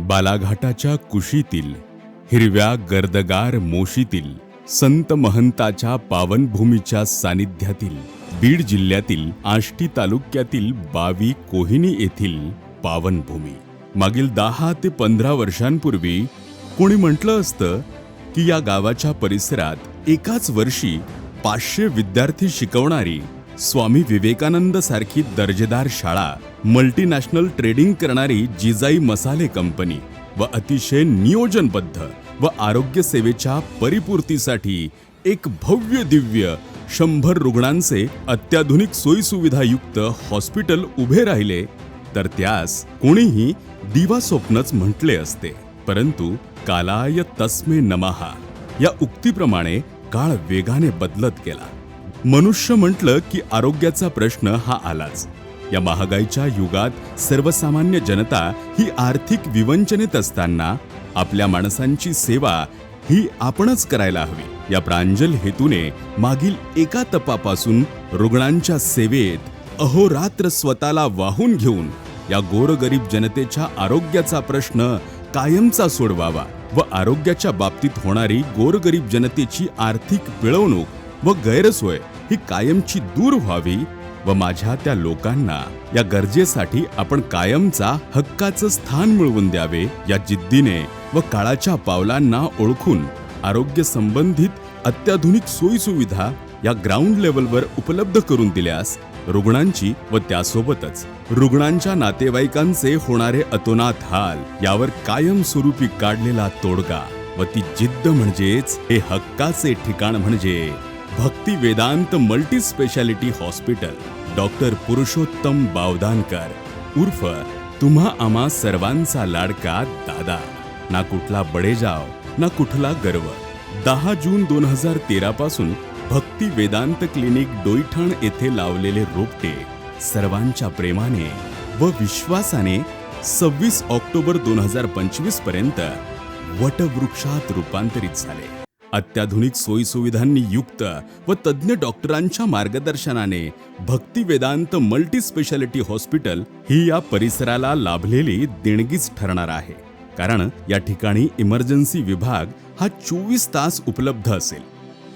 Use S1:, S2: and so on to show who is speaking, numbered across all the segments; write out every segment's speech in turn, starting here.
S1: बालाघाटाच्या कुशीतील हिरव्या गर्दगार मोशीतील संत महंताच्या पावनभूमीच्या सानिध्यातील बीड जिल्ह्यातील आष्टी तालुक्यातील बावी कोहिनी येथील पावनभूमी. मागील दहा ते पंधरा वर्षांपूर्वी कोणी म्हटलं असतं की या गावाच्या परिसरात एकाच वर्षी पाचशे विद्यार्थी शिकवणारी स्वामी विवेकानंद सारखी दर्जेदार शाळा मल्टीनॅशनल ट्रेडिंग करणारी जिजाई मसाले कंपनी व अतिशय नियोजनबद्ध व आरोग्य सेवेच्या परिपूर्तीसाठी एक भव्य दिव्य शंभर रुग्णांचे अत्याधुनिक सोयीसुविधायुक्त हॉस्पिटल उभे राहिले तर त्यास कोणीही दिवा स्वप्नच म्हटले असते. परंतु कालाय तस्मे नमहा या उक्तीप्रमाणे काळ वेगाने बदलत गेला. मनुष्य म्हटलं की आरोग्याचा प्रश्न हा आलाच. या महागाईच्या युगात सर्वसामान्य जनता ही आर्थिक विवंचनेत असताना आपल्या माणसांची सेवा ही आपणच करायला हवी. या प्रांजल हेतूने मागील एका तपापासून रुग्णांच्या सेवेत अहोरात्र स्वतःला वाहून घेऊन या गोरगरीब जनतेच्या आरोग्याचा प्रश्न कायमचा सोडवावा व आरोग्याच्या बाबतीत होणारी गोरगरीब जनतेची आर्थिक पिळवणूक व गैरसोय ही कायमची दूर व्हावी व माझ्या त्या लोकांना या गरजेसाठी आपण कायमचा हक्काचं स्थान मिळवून द्यावे या जिद्दीने व काळाच्या पावलांना ओळखून आरोग्य संबंधित अत्याधुनिक सोयीसुविधा या ग्राउंड लेवलवर उपलब्ध करून दिल्यास रुग्णांची व त्यासोबतच रुग्णांच्या नातेवाईकांचे होणारे अतोनात हाल यावर कायमस्वरूपी काढलेला तोडगा व ती जिद्द म्हणजेच हे हक्काचे ठिकाण म्हणजे Bhakti Vedant multi speciality hospital doctor Purushottam Bavdankar उर्फ तुम्हा आम्हा सर्वांचा लाडका दादा. ना कुठला बडेजाव ना कुठला गर्व. दहा जून दोन हजार तेरा पासून भक्ती वेदांत क्लिनिक डोईठण येथे लावलेले रोपटे सर्वांच्या प्रेमाने व विश्वासाने सव्वीस ऑक्टोबर दोन हजार पंचवीसपर्यंत वटवृक्षात रूपांतरित झाले. अत्याधुनिक सोयीसुविधांनी युक्त व तज्ज्ञ डॉक्टरांच्या मार्गदर्शनाने Bhakti Vedant multi speciality hospital ही या परिसराला लाभलेली देणगीच ठरणार आहे. कारण या ठिकाणी इमर्जन्सी विभाग हा चोवीस तास उपलब्ध असेल.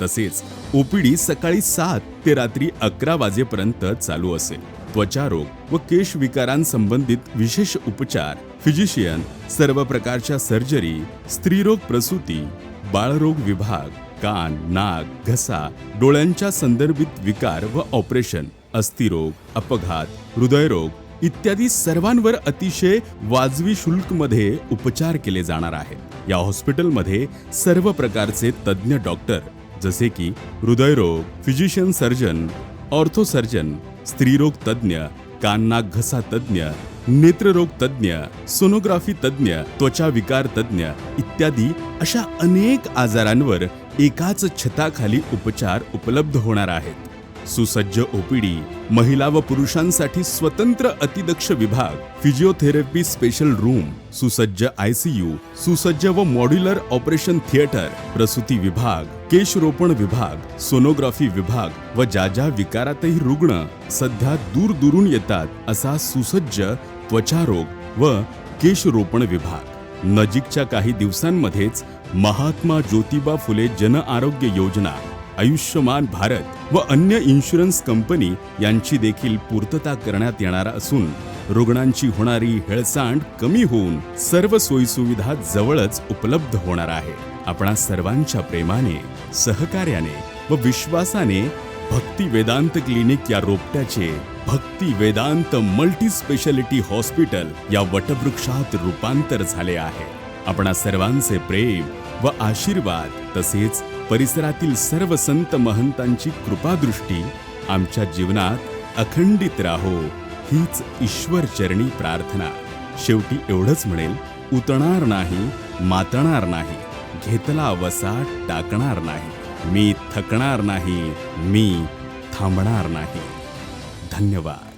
S1: तसेच ओपीडी सकाळी सात ते रात्री अकरा वाजेपर्यंत चालू असेल. त्वचारोग व केश विकारांसंबंधित विशेष उपचार. फिजिशियन सर्व प्रकारच्या सर्जरी स्त्रीरोग प्रसूती बाळरोग विभाग कान नाक घसा डोळ्यांच्या संदर्भित विकार व ऑपरेशन अस्थिरोग अपघात हृदयरोग इत्यादी सर्वांवर अतिशय वाजवी शुल्कमध्ये उपचार केले जाणार आहेत. या हॉस्पिटलमध्ये सर्व प्रकारचे तज्ज्ञ डॉक्टर जसे की हृदयरोग फिजिशियन सर्जन ऑर्थो सर्जन स्त्रीरोग तज्ज्ञ कान्ना घसा तज्ज्ञ नेत्ररोग तज्ज्ञ सोनोग्राफी तज्ज्ञ त्वचा विकार तज्ज्ञ इत्यादी अशा अनेक आजारांवर एकाच छताखाली उपचार उपलब्ध होणार आहेत. सुसज्ज ओपीडी महिला व पुरुषांसाठी स्वतंत्र अतिदक्ष विभाग फिजिओथेरपी स्पेशल रूम सुसज्ज आयसीयू सुसज्ज व मॉड्युलर ऑपरेशन थिएटर प्रसूती विभाग केशरोपण विभाग सोनोग्राफी विभाग व ज्या ज्या विकारातही रुग्ण सध्या दूरदूरून येतात असा सुसज्ज त्वचारोग व केशरोपण विभाग. नजीकच्या काही दिवसांमध्येच महात्मा ज्योतिबा फुले जन आरोग्य योजना आयुष्यमान भारत व अन्य इन्शुरन्स कंपनी यांची देखील पूर्तता करण्यात येणार असून रुग्णांची होणारी हेळसांड कमी होऊन सर्व सोयीसुविधा जवळच उपलब्ध होणार आहे. आपणा सर्वांच्या प्रेमाने सहकार्याने व विश्वासाने भक्ती वेदांत क्लिनिक या रोपट्याचे Bhakti Vedant multi speciality hospital या वटवृक्षात रूपांतर झाले आहे. आपणा सर्वांचे प्रेम व आशीर्वाद तसेच परिसरातील सर्व संत महंतांची कृपादृष्टी आमच्या जीवनात अखंडित राहो हीच ईश्वर चरणी प्रार्थना. शेवटी एवढंच म्हणेल उतणार नाही मातणार नाही घेतला वसा टाकणार नाही मी थकणार नाही मी थांबणार नाही. धन्यवाद.